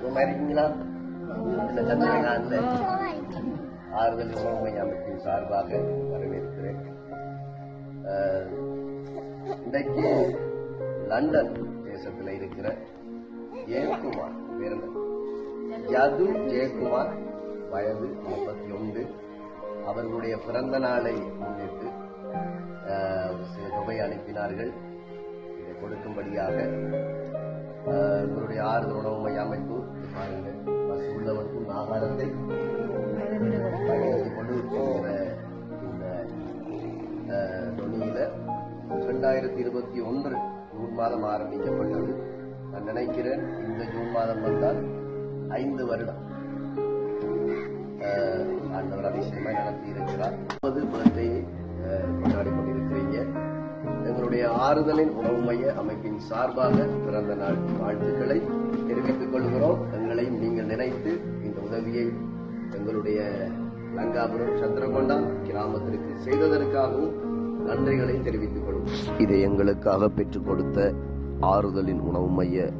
சும்மா இருக்கீங்களா என்ன சந்திரகாந்த் ஆறுதல் உணவு அமைப்பின் சார்பாக வரவேற்கிறேன். இன்றைக்கு லண்டன் தேசத்தில் இருக்கிற ஜெயக்குமார் பிறந்த யது ஜெயக்குமார் வயது முப்பத்தி ஒன்று. அவர்களுடைய பிறந்த நாளை முன்னிட்டு அனுப்பினார்கள். இதை கொடுக்கும்படியாக இவருடைய ஆறுதல் உணவு மைய அமைப்பு பாருங்கள் பஸ் உள்ளவருக்கும் ஆகாரத்தை கொண்டு இந்த தொழில இரண்டாயிரத்தி இருபத்தி ஒன்று ஜூன் மாதம் ஆரம்பிக்கப்பட்டது. நான் நினைக்கிறேன் இந்த ஜூன் மாதம் வந்தால் ஐந்து வருடம் அஹ், ஆண்டவர் அதிசயமாய் நடத்தி இருக்கிறார். நம்முடைய ஆறுதலின் உணவு மைய அமைப்பின் சார்பாக பிறந்த நாள் வாழ்த்துக்களை தெரிவித்துக் கொள்கிறோம். எங்களையும் நீங்கள் நினைத்து இந்த உதவியை எங்களுடைய லங்காபுரம் சந்திரகொண்டா கிராமத்திற்கு செய்ததற்காகவும் நன்றிகளை தெரிவித்துக் கொள்வோம் இதை எங்களுக்காக பெற்றுக் கொடுத்த ஆறுதலின் உணவு மைய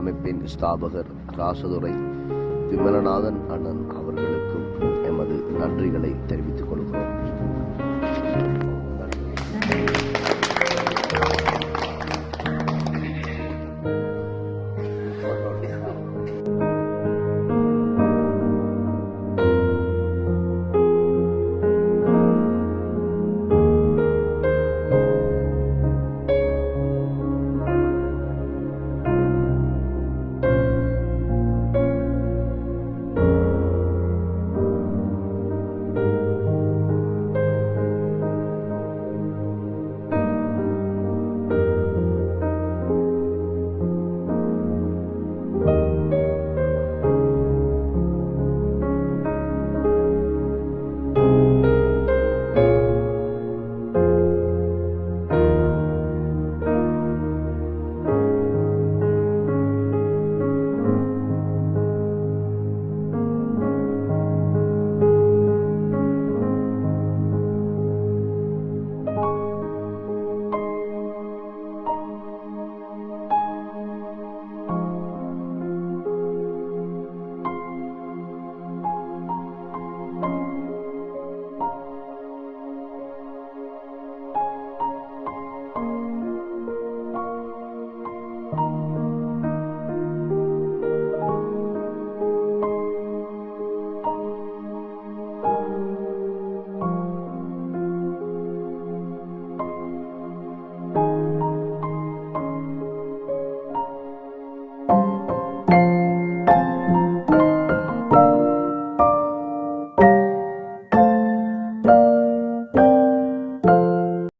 அமைப்பின் ஸ்தாபகர் ராசதுரை விமலநாதன் அண்ணன் அவர்களுக்கும் எமது நன்றிகளை தெரிவித்துக் கொள்கிறோம்.